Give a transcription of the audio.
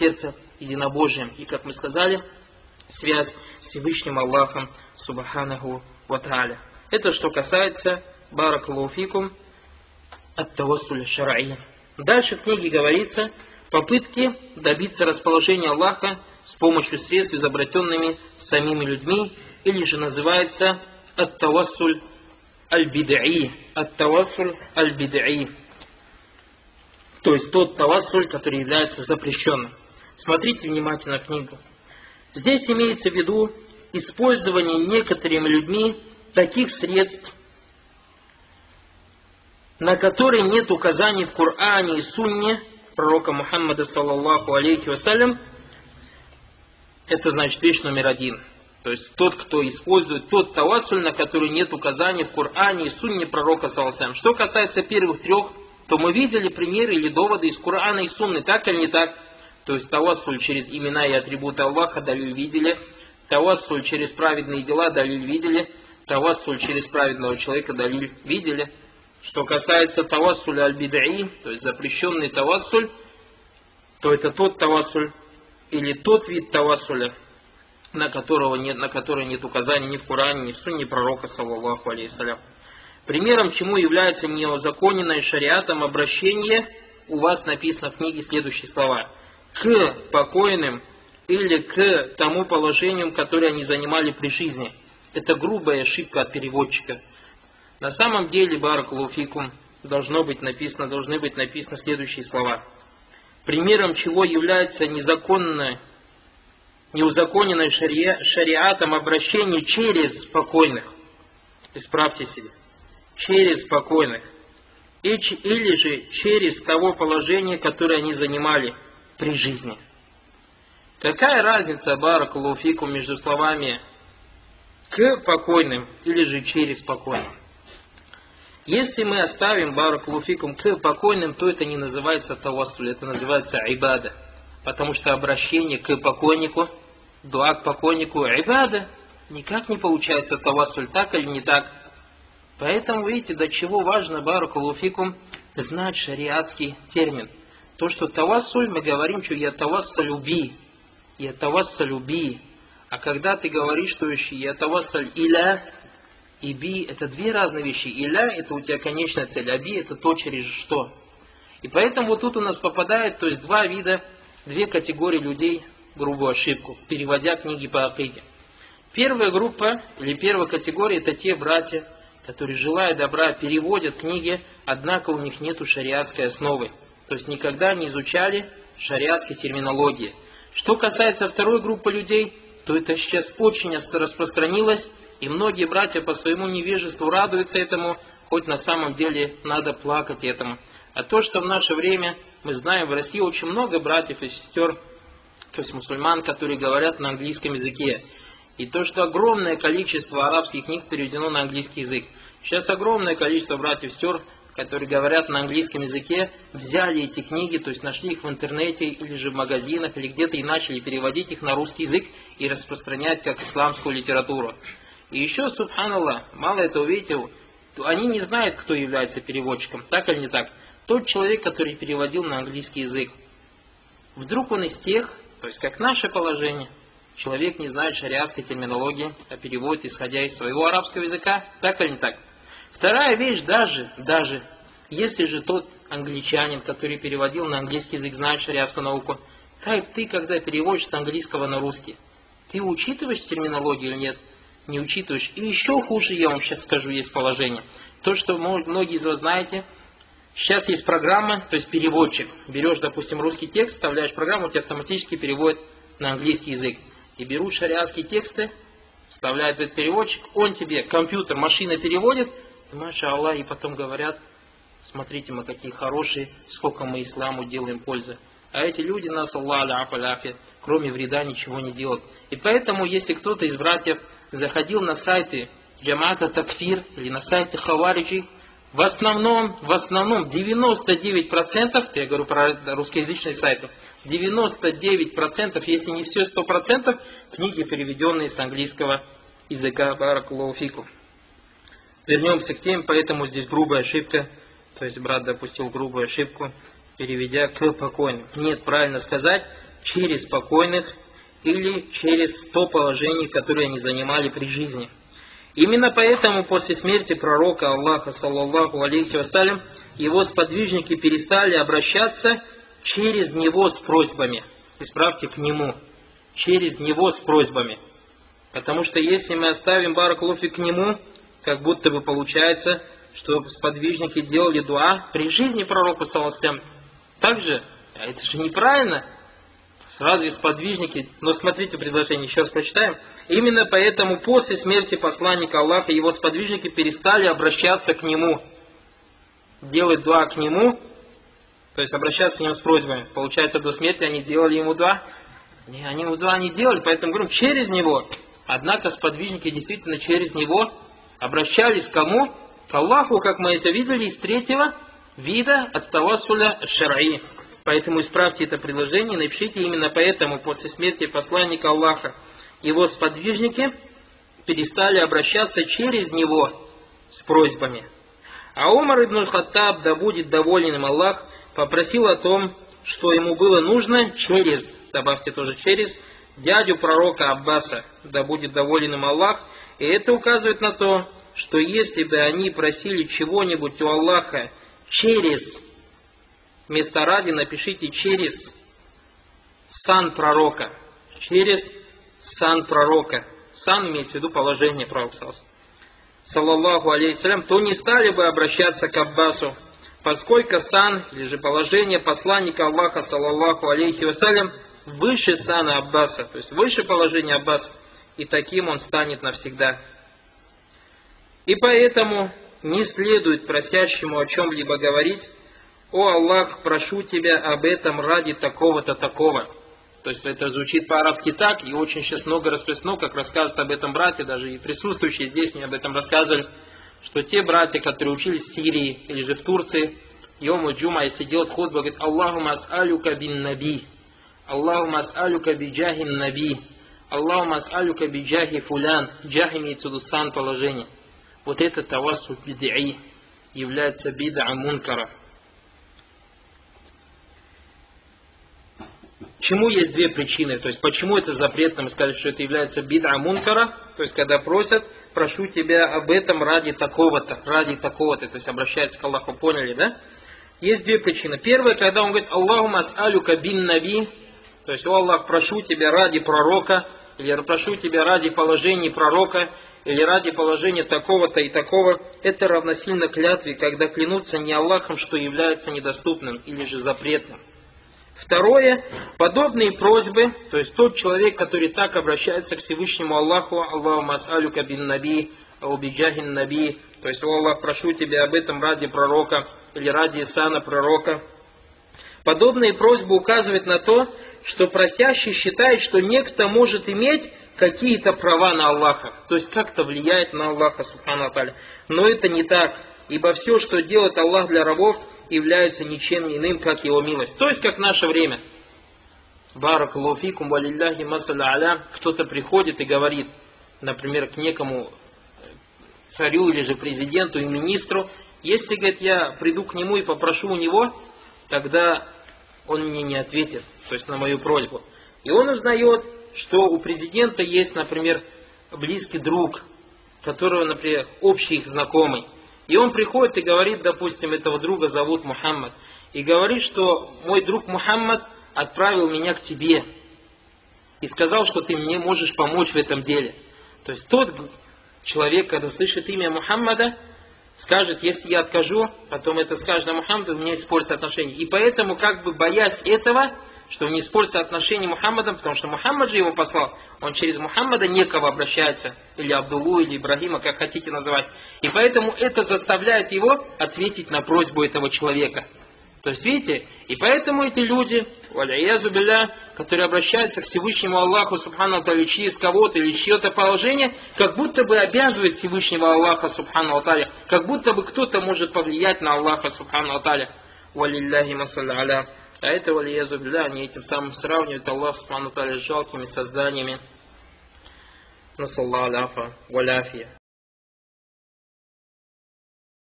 сердца единобожием. И, как мы сказали, связь с Всевышним Аллахом Субханаху Ва Это что касается Баракалуфикум от Тавасуля Шараи. Дальше в книге говорится попытки добиться расположения Аллаха с помощью средств, изобретенными самими людьми, или же называется ат-тавассуль аль-бид'и. Ат-тавассуль аль-бид'и. То есть тот тавассуль, который является запрещенным. Смотрите внимательно книгу. Здесь имеется в виду использование некоторыми людьми таких средств, на которые нет указаний в Коране и Сунне пророка Мухаммада, саллаллаху алейхи вассалям, это значит вещь номер один. То есть тот, кто использует тот тавассуль, на который нет указаний в Коране и Сунне пророка, саллаллаху Что касается первых трех, то мы видели примеры или доводы из Корана и Сунны, так или не так. То есть тавассуль через имена и атрибуты Аллаха, далиль видели. Тавассуль через праведные дела, далиль видели. Тавассуль через праведного человека, далиль видели. Что касается тавассуля аль-бидаи, то есть запрещенный тавассуль, то это тот тавассуль или тот вид тавассуля, на, которого нет, на который нет указаний ни в Коране, ни в Сунне пророка, саллаллаху алейхиссалям. Примером чему является неозаконенное шариатом обращение, у вас написано в книге следующие слова. К покойным или к тому положению, которое они занимали при жизни. Это грубая ошибка от переводчика. На самом деле, Баракулуфикум, должно быть написано, должны быть написаны следующие слова. Примером чего является незаконное, неузаконенное шари, шариатом обращение через покойных. Исправьте себе. Через покойных. Или же через того положения, которое они занимали при жизни. Какая разница, Баракулуфикум, между словами к покойным или же через покойных? Если мы оставим баракулуфикум к покойным, то это не называется тавассуль, это называется ибада. Потому что обращение к покойнику, дуа к покойнику, ибада, никак не получается тавассуль, так или не так. Поэтому, видите, до чего важно баракулуфикум знать шариатский термин. То, что тавассуль, мы говорим, что я тавассалюби, я тавассалюби. А когда ты говоришь, что я тавассаль иля, и би это две разные вещи. И ля это у тебя конечная цель, а би это то, через что. И поэтому вот тут у нас попадает, то есть два вида, две категории людей, грубую ошибку, переводя книги по акиде. Первая группа, или первая категория, это те братья, которые, желая добра, переводят книги, однако у них нету шариатской основы. То есть никогда не изучали шариатской терминологии. Что касается второй группы людей, то это сейчас очень распространилось, и многие братья по своему невежеству радуются этому, хоть на самом деле надо плакать этому. А то, что в наше время, мы знаем, в России очень много братьев и сестер, то есть мусульман, которые говорят на английском языке. И то, что огромное количество арабских книг переведено на английский язык. Сейчас огромное количество братьев и сестер, которые говорят на английском языке, взяли эти книги, то есть нашли их в интернете или же в магазинах, или где-то и начали переводить их на русский язык и распространять как исламскую литературу. И еще, субханаллах, мало это увидел, они не знают, кто является переводчиком, так или не так. Тот человек, который переводил на английский язык. Вдруг он из тех, то есть как наше положение, человек не знает шариатской терминологии, а переводит, исходя из своего арабского языка, так или не так. Вторая вещь, даже, даже, если же тот англичанин, который переводил на английский язык, знает шариатскую науку, так ты, когда переводишь с английского на русский, ты учитываешь терминологию или нет? не учитываешь. И еще хуже, я вам сейчас скажу, есть положение. То, что многие из вас знаете, сейчас есть программа, то есть переводчик. Берешь, допустим, русский текст, вставляешь программу, тебя автоматически переводит на английский язык. И берут шариатские тексты, вставляют этот переводчик, он тебе, компьютер, машина переводит, маша Аллах, и потом говорят, смотрите, мы какие хорошие, сколько мы исламу делаем пользы. А эти люди нас, Аллах, кроме вреда ничего не делают. И поэтому, если кто-то из братьев заходил на сайты Джамата Такфир или на сайты Хавариджи, в основном, в основном 99%, я говорю про русскоязычные сайты, 99%, если не все 100%, книги, переведенные с английского языка Баракулауфику. Вернемся к теме, поэтому здесь грубая ошибка, то есть брат допустил грубую ошибку, переведя к покойным. Нет, правильно сказать, через покойных или через то положение, которое они занимали при жизни. Именно поэтому после смерти пророка Аллаха, саллаллаху алейхи вассалям, его сподвижники перестали обращаться через него с просьбами. Исправьте к нему. Через него с просьбами. Потому что если мы оставим Баракулуфи к нему, как будто бы получается, что сподвижники делали дуа при жизни пророка, саллаллаху также, а это же неправильно. Разве сподвижники? Но смотрите предложение, еще раз прочитаем. Именно поэтому после смерти посланника Аллаха его сподвижники перестали обращаться к нему. Делать дуа к нему, то есть обращаться к нему с просьбами. Получается, до смерти они делали ему дуа. Они ему дуа не делали, поэтому говорим, через него. Однако сподвижники действительно через него обращались к кому? К Аллаху, как мы это видели из третьего вида от тавассуля шар'и. Поэтому исправьте это предложение, напишите именно поэтому после смерти посланника Аллаха его сподвижники перестали обращаться через него с просьбами. А Умар ибн Хаттаб, да будет доволен им Аллах, попросил о том, что ему было нужно через, добавьте тоже через, дядю пророка Аббаса, да будет доволен им Аллах. И это указывает на то, что если бы они просили чего-нибудь у Аллаха через Вместо ради напишите через сан пророка. Через сан пророка. Сан имеется в виду положение пророка. Саллаллаху алейхиссалям, то не стали бы обращаться к Аббасу, поскольку сан, или же положение посланника Аллаха, саллаллаху алейхи вассалям, выше сана Аббаса, то есть выше положения Аббаса, и таким он станет навсегда. И поэтому не следует просящему о чем-либо говорить, «О Аллах, прошу Тебя об этом ради такого-то такого». То есть это звучит по-арабски так, и очень сейчас много распространено, как рассказывают об этом братья, даже и присутствующие здесь мне об этом рассказывали, что те братья, которые учились в Сирии или же в Турции, Йому Джума, если делают худбу, говорит, Аллаху мас'алюка бин наби, Аллаху мас'алюка би джахин наби, Аллаху мас'алюка би джахи фулян, джах имеется в виду сан положение. Вот это тавассу бид'i является бид'a мункара. Чему есть две причины? То есть, почему это запретно? Мы сказали, что это является бид'a мункара. То есть, когда просят, прошу тебя об этом ради такого-то, ради такого-то. То есть, обращается к Аллаху. Поняли, да? Есть две причины. Первая, когда он говорит, Аллаху мас'алюка бин наби. То есть, о Аллах, прошу тебя ради пророка. Или прошу тебя ради положения пророка. Или ради положения такого-то и такого. Это равносильно клятве, когда клянутся не Аллахом, что является недоступным или же запретным. Второе, подобные просьбы, то есть тот человек, который так обращается к Всевышнему Аллаху, Аллаху мас'алюка бин наби, убиджахин наби, то есть, о Аллах, прошу тебя об этом ради пророка или ради сана пророка. Подобные просьбы указывают на то, что просящий считает, что некто может иметь какие-то права на Аллаха, то есть как-то влияет на Аллаха, субхану Но это не так, ибо все, что делает Аллах для рабов, является ничем иным, как его милость. То есть, как наше время. Барак луфикум валилляхи масаля аля. Кто-то приходит и говорит, например, к некому царю или же президенту и министру, если, говорит, я приду к нему и попрошу у него, тогда он мне не ответит, то есть на мою просьбу. И он узнает, что у президента есть, например, близкий друг, которого, например, общий их знакомый. И он приходит и говорит, допустим, этого друга зовут Мухаммад, и говорит, что мой друг Мухаммад отправил меня к тебе и сказал, что ты мне можешь помочь в этом деле. То есть тот человек, когда слышит имя Мухаммада, скажет, если я откажу, потом это скажет на Мухаммаду, у меня испортятся отношения. И поэтому, как бы боясь этого, что не испортятся отношения Мухаммадом, потому что Мухаммад же его послал, он через Мухаммада некого обращается, или Абдулу, или Ибрагима, как хотите называть. И поэтому это заставляет его ответить на просьбу этого человека. То есть, видите, и поэтому эти люди, билля, которые обращаются к Всевышнему Аллаху, Субхану Аталю, через кого-то или чье-то положение, как будто бы обязывают Всевышнего Аллаха, Субхану Аталя, как будто бы кто-то может повлиять на Аллаха, Субхану Аталя. Валилляхи масалля. А это, валиязу они этим самым сравнивают Аллах, Субхану Аталя, с жалкими созданиями. Насаллаху аляфа, валяфия.